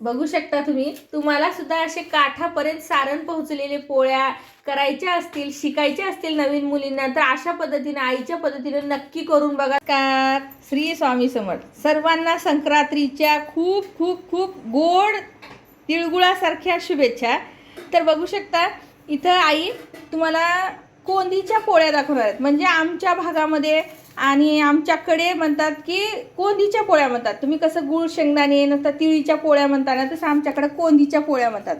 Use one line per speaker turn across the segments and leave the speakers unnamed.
बघू शकता तुम्ही. तुम्हाला सुद्धा असे काठापर्यंत सारण पोहोचलेले पोळ्या करायच्या असतील शिकायच्या असतील नवीन मुलींना तर अशा पद्धतीने आईच्या पद्धतीने नक्की करून बघा. का श्री स्वामी समर्थ. सर्वांना संक्रांतीच्या खूप खूप खूप गोड तिळगुळासारख्या शुभेच्छा. तर बघू शकता इथं आई तुम्हाला कोंदीच्या पोळ्या दाखवणार आहेत. म्हणजे आमच्या भागामध्ये आणि आमच्याकडे म्हणतात की कोंदीच्या पोळ्या म्हणतात. तुम्ही कसं गुळ शेंगदाणे नंतर तिळीच्या पोळ्या म्हणता ना तसं आमच्याकडे कोंदीच्या पोळ्या म्हणतात.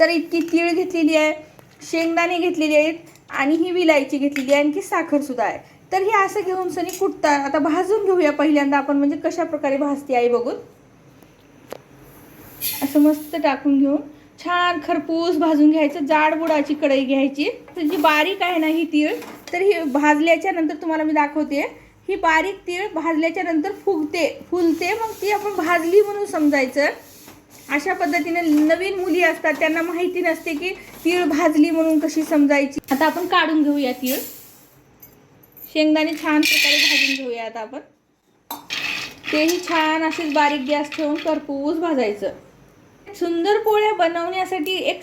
तर इतकी तीळ घेतलेली आहे शेंगदाणे घेतलेली आहेत आणि ही विलायची घेतलेली आहे आणखी साखरसुद्धा आहे. तर हे असं घेऊन सनी कुटतात आता भाजून घेऊया पहिल्यांदा आपण म्हणजे कशा प्रकारे भाजते आई बघून. असं मस्त टाकून घेऊन छान खरपूस भाजून घ्यायचं जाड बुडाची कढई घ्यायची. तर जी बारीक आहे ना ही तीळ तर ही भाजल्याच्या नंतर तुम्हाला मी दाखवते. ही बारीक तीळ भाजल्याच्या नंतर फुगते फुलते मग ती आपण भाजली म्हणून समजायचं. अशा पद्धतीने नवीन मुली असतात त्यांना माहिती नसते की तीळ भाजली म्हणून कशी समजायची. आता आपण काढून घेऊया तीळ. शेंगदाणे छान प्रकारे भाजून घेऊया आता आपण. तेही छान असेच बारीक गॅस ठेवून करपूस भाजायचं. सुंदर पोळ्या बनवण्यासाठी एक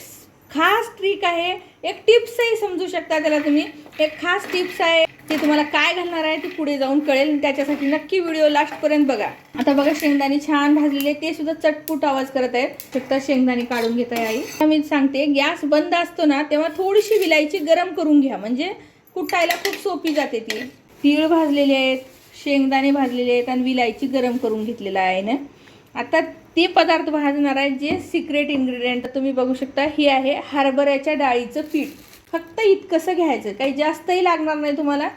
खास ट्रिक आहे. एक टिप्सही समजू शकता त्याला तुम्ही. एक खास टिप्स आहे. ते तुम्हाला काय घालणार आहे ते पुढे जाऊन कळेल. त्याच्यासाठी नक्की व्हिडिओ लास्टपर्यंत बघा. आता बघा शेंगदाणे छान भाजलेले. ते सुद्धा चटपूट आवाज करत आहेत. फक्त शेंगदाणे काढून घेत आहे आई. मी सांगते गॅस बंद असतो ना तेव्हा थोडीशी विलायची गरम करून घ्या. म्हणजे कुटायला खूप सोपी जाते ती. तीळ भाजलेले आहेत शेंगदाणे भाजलेले आहेत आणि विलायची गरम करून घेतलेला आहे ना आता ते पदार्थ भाजणार आहे जे सिक्रेट इन्ग्रेडियंट तुम्ही बघू शकता हे आहे हरभऱ्याच्या डाळीचं पीठ. फक्त इतकंसं घ्यायचं. काही जास्तही लागणार नाही तुम्हाला.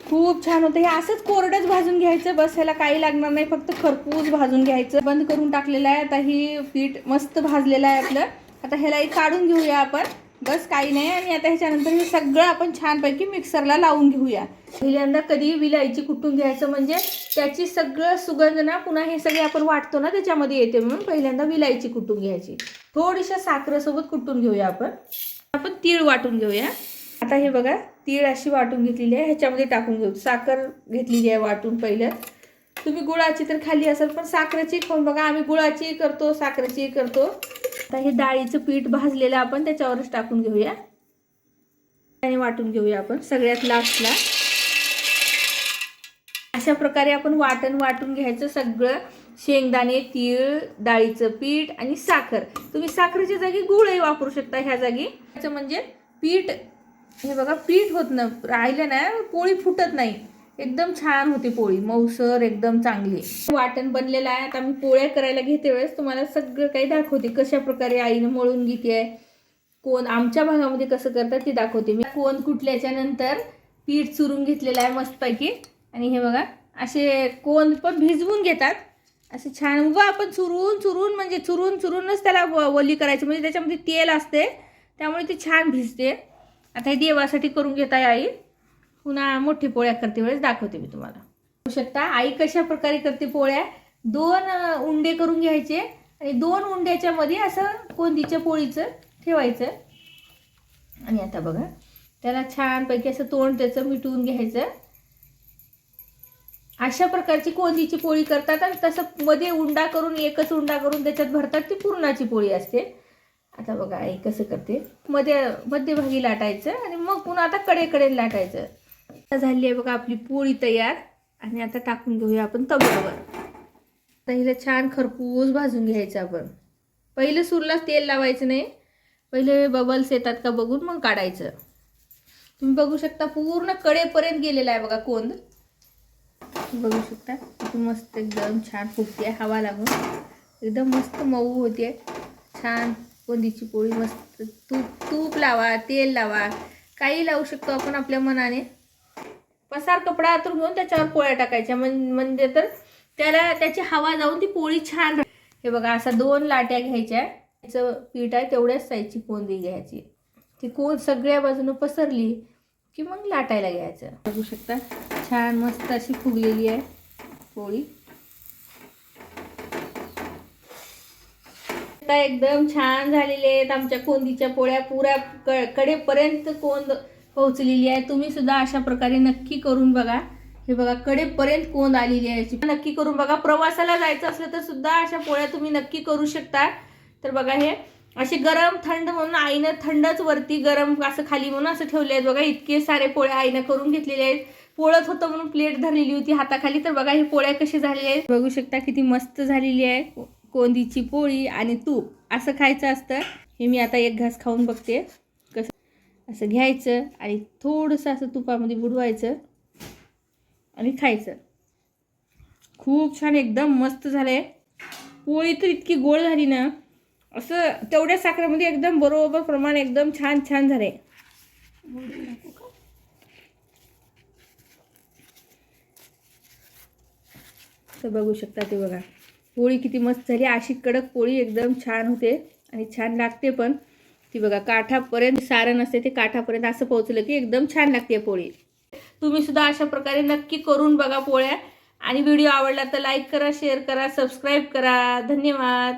खूप छान होतं. हे असंच कोरडंच भाजून घ्यायचं. बस ह्याला काही लागणार नाही. फक्त खरपूस भाजून घ्यायचं. बंद करून टाकलेलं आहे. आता ही पीठ मस्त भाजलेलं आहे आपलं. आता ह्याला काढून घेऊया आपण. बस काही नाही आणि आता ह्याच्यानंतर हे सगळं आपण छानपैकी मिक्सरला लावून घेऊया. पहिल्यांदा कधी विलायची कुटून घ्यायचं म्हणजे त्याची सगळं सुगंध ना पुन्हा हे सगळे आपण वाटतो ना त्याच्यामध्ये येते म्हणून पहिल्यांदा विलायची कुटून घ्यायची. थोडीशा साखरेसोबत कुटून घेऊया आपण? आपण तीळ वाटून घेऊया. आता हे बघा तीळ अशी वाटून घेतलेली आहे ह्याच्यामध्ये टाकून घेऊ. साखर घेतलेली आहे वाटून पहिलं. तुम्ही गुळाची तर खाली असेल पण साखरेची खाऊन बघा आम्ही गुळाची करतो साखरेची करतो. आता हे डाळीचं पीठ भाजलेलं आपण त्याच्यावरच टाकून घेऊया. आणि वाटून घेऊया आपण सगळ्यात लास्टला अशा प्रकारे आपण वाटण वाटून घ्यायचं सगळं. शेंगदाणे तीळ डाळीचं पीठ आणि साखर. तुम्ही साखरेच्या जागी गुळही वापरू शकता ह्या जागी. त्याचं म्हणजे पीठ हे बघा पीठ होत ना राहिलं ना पोळी फुटत नाही. एकदम छान होती पोळी. मऊसर एकदम चांगली. वाटण बनलेलं आहे. आता मी पोळ्या करायला घेते वेळेस. तुम्हाला सगळं काही दाखवते. कशा प्रकारे आईने मळून घेते आहे कोण आमच्या भागामध्ये कसं करतात ते दाखवते मी. कोण कुठल्याच्या नंतर पीठ चुरून घेतलेलं आहे मस्तपैकी. आणि हे बघा असे कोण पण भिजवून घेतात. असे छान उगा आपण चुरून चुरून म्हणजे चुरून चुरूनच त्याला व- वली करायची. म्हणजे त्याच्यामध्ये तेल असते. त्यामुळे ती छान भिजते. आता हे देवासाठी करून घेत आहे आई. पुन्हा मोठी पोळ्या करते वेळेस दाखवते मी तुम्हाला. बघू शकता आई कशा प्रकारे करते पोळ्या? दोन उंडे करून घ्यायचे आणि दोन उंड्याच्या मध्ये असं कोंदीच्या पोळीचं ठेवायचं. आणि आता बघा त्याला छानपैकी असं तोंड त्याचं मिटवून घ्यायचं. अशा प्रकारची कोंदीची पोळी करतात आणि तसं मध्ये उंडा करून एकच उंडा करून त्याच्यात भरतात ती पुरणाची पोळी असते. आता बघा आई कसं करते? मध्ये मध्यभागी लाटायचं आणि मग पुन्हा आता कडेकडे लाटायचं. झाली आहे बघा आपली पोळी तयार. आणि आता टाकून घेऊया आपण तव्यावर. आता हिला छान खरपूस भाजून घ्यायचं आपण. पहिलं सुरलाच तेल लावायचं नाही. पहिले बबल्स येतात का बघून मग काढायचं. तुम्ही बघू शकता पूर्ण कडेपर्यंत गेलेला आहे बघा कोंद बघू शकता किती मस्त एकदम छान फुगते हवा लागून. एकदम मस्त मऊ होते छान कोंदीची पोळी मस्त तूप तूप लावा तेल लावा. काही लावू शकतो आपण आपल्या मनाने. पसार कपडा आतून घेऊन त्याच्यावर पोळ्या टाकायच्या. म्हणजे तर त्याला त्याची हवा जाऊन ती पोळी छान हे बघा असा दोन लाट्या घ्यायच्या. त्याचं पीठ आहे तेवढ्याच साईजची कोंदी घ्यायची. ती कोंद सगळ्या बाजूनं पसरली की मग लाटायला घ्यायचं. बघू शकता छान मस्त अशी फुगलेली आहे पोळी. एकदम छान झालेले आहेत आमच्या कोंदीच्या पोळ्या. पुऱ्या क कडेपर्यंत कोंद पोहोचलेली आहे. तुम्ही सुद्धा अशा प्रकारे नक्की करून बघा. हे बघा कडेपर्यंत कोंद आलेली आहे. नक्की करून बघा. प्रवासाला जायचं असलं तर सुद्धा अशा पोळ्या तुम्ही नक्की करू शकता तर बघा हे असे गरम थंड म्हणून आईनं थंडच वरती गरम असं खाली म्हणून असं ठेवले आहेत. बघा इतके सारे पोळ्या आईनं करून घेतलेले आहेत. पोळत होतं म्हणून प्लेट धरलेली होती हाताखाली. तर बघा हे पोळ्या कशी झालेल्या आहेत. बघू शकता किती मस्त झालेली आहे. कोंदीची पोळी आणि तूप असं खायचं असतं. हे मी आता एक घास खाऊन बघते. असं घ्यायचं आणि थोडंसं असं तुपामध्ये बुडवायचं आणि खायचं. खूप छान एकदम मस्त झालं आहे पोळी तर इतकी गोड झाली ना असं तेवढ्या साखरेमध्ये एकदम बरोबर प्रमाण एकदम छान छान झाले तर बघू शकता ते बघा. पोळी किती मस्त झाली. अशी कडक पोळी एकदम छान होते आणि छान लागते पण. ती बघा काठापर्यंत सारण असते ते काठापर्यंत असं पोहोचलं की एकदम छान लागते पोळी. तुम्ही सुद्धा अशा प्रकारे नक्की करून बघा पोळ्या. आणि व्हिडिओ आवडला तर लाईक करा शेअर करा सबस्क्राईब करा. धन्यवाद.